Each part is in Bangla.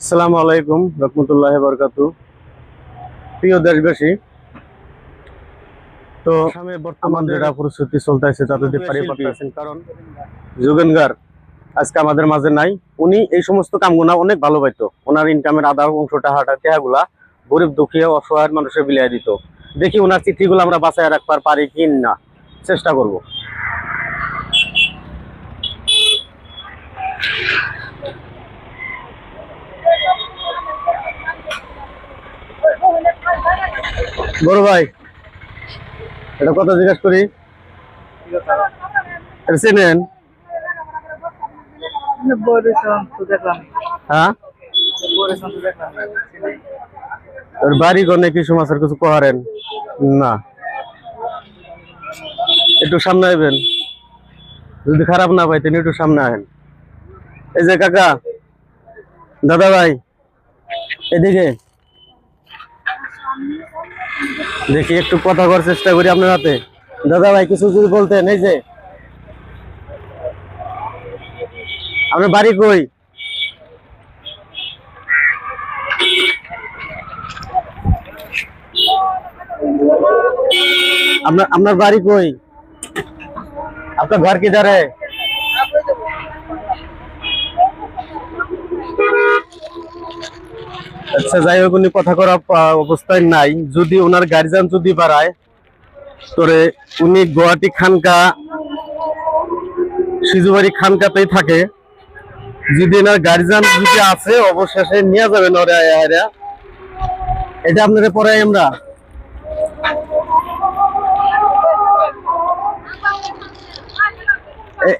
আসসালামু আলাইকুম রহমতুল্লাহ বরকাতু। প্রিয় দেশবাসী তো সামনে বর্তমান যেটা পরিস্থিতি চলতেছে তাতে পারি পারতেছেন কারণ যুগেনগার আজকে আমাদের মাঝে নাই। উনি এই সমস্ত কামগুলা অনেক ভালো পাইতো। ওনার ইনকামের আধা অংশটা হাটা টেহাগুলা গরিব দুঃখী অসহায় মানুষের বিলিয়ে দিত। দেখি ওনার চিঠিগুলো আমরা বাঁচায় রাখবার পারি কি না চেষ্টা করব। বড় ভাই, এটা কথা জিজ্ঞাসা করি। এটা হ্যাঁ? বাড়ি কিছু না। সামনে আইবেন। যদি খারাপ না পাইতেন, একটু সামনে আহেন। এই যে কাকা, দাদা ভাই, এদিকে। দেখি একটু কথা করার চেষ্টা করি আপনার হাতে। দাদা ভাই, কিছু যদি বলতেন, এই যে। আপনার বাড়ি কই? আপনার আপনার বাড়ি কই? আপনার ঘর কি দাঁড়ে আচ্ছা যাই হোক, উনি কথা করা অবস্থায় নাই। যদি ওনার গার্জিয়ান যদি বাড়ায় তোরে উনি গুয়াহাটি খানকা সিজুবাড়ি খানকাতেই থাকে। যদি এনার গার্জিয়ান যদি আছে, অবশেষে নিয়ে যাবেন ওরে। এটা আপনারা পরে আমরা।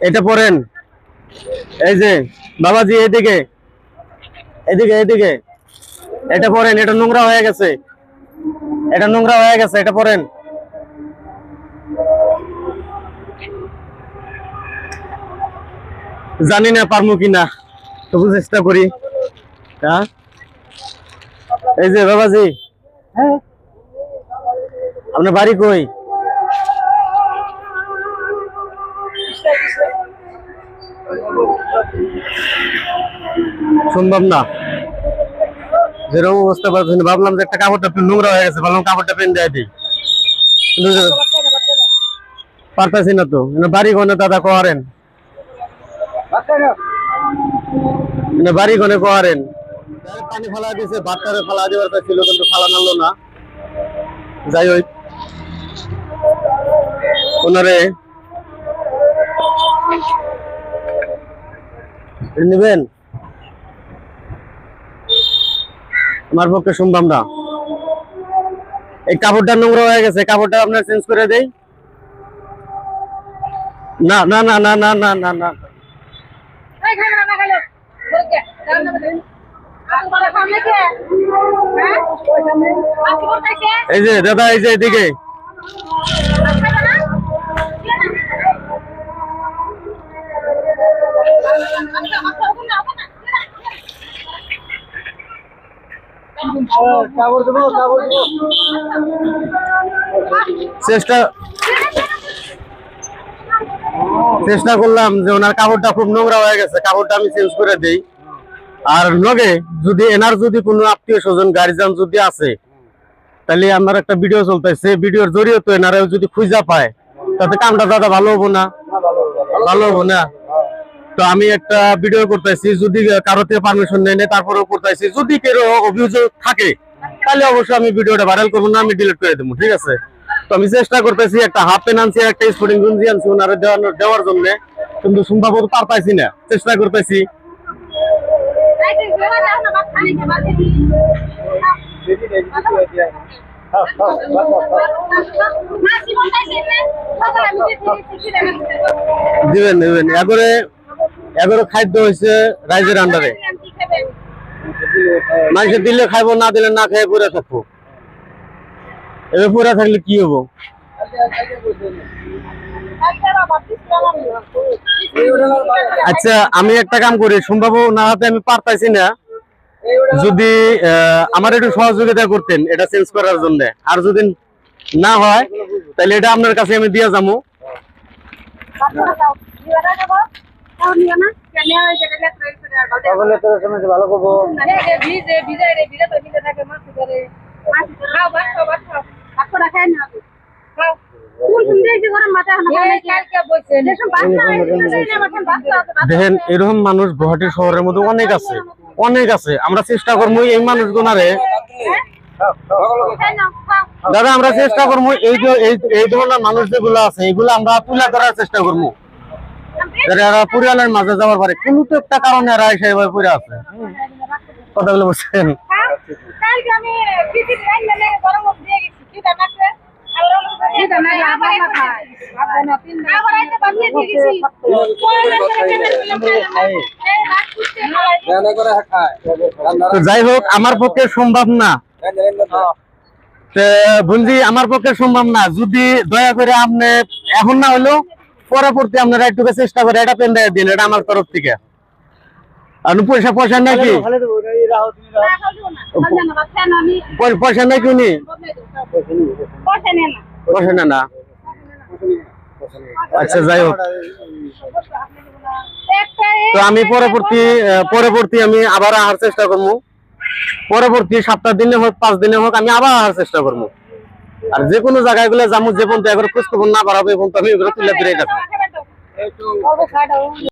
এটা পড়েন। এই যে, বাবাজি এদিকে এদিকে এদিকে এটা পড়েন এটা নোংরা হয়ে গেছে। এটা নোংরা হয়ে গেছে, এটা পড়েন জানি না পারব কিনা, তবু চেষ্টা করি। হ্যাঁ? এই যে বাবাজি। আপনার বাড়ি কই? সম্ভব না। যেরকম অবস্থা পাচ্ছেন ভাবলাম যে একটা কাপড়টা নোংরা হয়ে গেছে, ভাবলাম কাপড়টা পেন দেয় দিই। পারতাছি না তো। বাড়ি গনে দাদা করেন না বাড়ি গনে করেন পানি ফালা দিয়েছে ভাতটারে ফালা দেওয়ার ছিল, কিন্তু ফালা নালো না। যাই হোক। ওনারে নেবেন? আমার পক্ষে সম্ভব না। এই কাপড়টা নোংরা হয়ে গেছে কাপড়টা আপনার চেঞ্জ করে দেই। না না না না না না না না। এই হ্যাঁ? যে দাদা এই যে এদিকে খাইবা না আচ্ছা আচ্ছা ওখানে না ওখানে কাপড় দেবো কাপড় দেবো চেষ্টা চেষ্টা করলাম যে ওনার কাপড়টা খুব নোংরা হয়ে গেছে, কাপড়টা আমি চেঞ্জ করে দেই। আর লগে যদি এনার যদি কোনো আত্মীয় স্বজন গার্জিয়ান যদি আছে, তাহলে আমার একটা ভিডিও চলতেছে ভিডিওর জরিয়ে তো এনারা যদি খুঁজা পায়, তাতে কামটা দাদা ভালো হব না? ভালো হব না। তো আমি একটা ভিডিও করতেছি যদি কারও থেকে পারমিশন নেই নেই তারপরেও করতেছি। যদি কেউ অভিযোগ থাকে তাহলে অবশ্যই আমি ভিডিওটা ভাইরাল করব না আমি ডিলিট করে দেবো ঠিক আছে? তো আমি চেষ্টা করতেছি একটা হাফ পেন আনছি একটা স্পোর্টিং গুঞ্জি আনছি ওনারা দেওয়ানোর দেওয়ার জন্য। কিন্তু সম্ভবত পারতাইছি না চেষ্টা করতেছি। দেবেন দিবেন। দিবেন এগরে খাদ্য হয়েছে রাইজের আন্ডারে। মানুষের দিলে খাইবো, না দিলে না খেয়ে পরে থাকব। এবার পরে থাকলে কি হব? আচ্ছা আমি একটা কাম করি সম্ভব না হাতে আমি পারতাইছি না। যদি আমার একটু সহযোগিতা করতেন, এটা চেঞ্জ করার জন্য। আর যদি না হয়, তাহলে এটা আপনার কাছে আমি দিয়ে যাব। ভালো করব ভিজে ভিজে রে ভিজে তো ভিজে থাকে মাছ মাছ খাও ভাত খাও ভাত খাও। ভাত খাই না খাও। দেখেন এরকম মানুষ গুয়াহাটি শহরের মধ্যে অনেক আছে। অনেক আছে। আমরা চেষ্টা করব এই মানুষ গুনারে দাদা আমরা চেষ্টা করব এই যে এই- এই ধরনের মানুষ যেগুলো আছে এগুলো আমরা তুলে ধরার চেষ্টা করব। এরা পরিবারের মাঝে যাওয়ার পারে কোনো তো একটা কারণে এরা এসে এভাবে পড়ে আছে। কথাগুলো বলছেন যাই হোক, আমার পক্ষে সম্ভব না। বন্ধু আমার পক্ষে সম্ভব না। যদি দয়া করে আপনি, এখন না হলেও পরবর্তী আপনারা একটু চেষ্টা করে এটা পেন দিন এটা আমার তরফ থেকে। আর পয়সা পয়সা নাকি ভালো দেবো এই রাহো তুমি রাহো। পয়- পয়সা নাকি উনি? পয়সা না না না? আচ্ছা যাই হোক। তো আমি পরবর্তী পরবর্তী আমি আবার আহার চেষ্টা করব। পরবর্তী সপ্তাহ দিনে হোক পাঁচ দিনে হোক আমি আবার আহার চেষ্টা করব। আর যে কোনো জায়গায়গুলো যাব যে পর্যন্ত একবার খোঁজ খবর না এই পর্যন্ত আমি এগুলো তুলে ফিরে অবশ্যই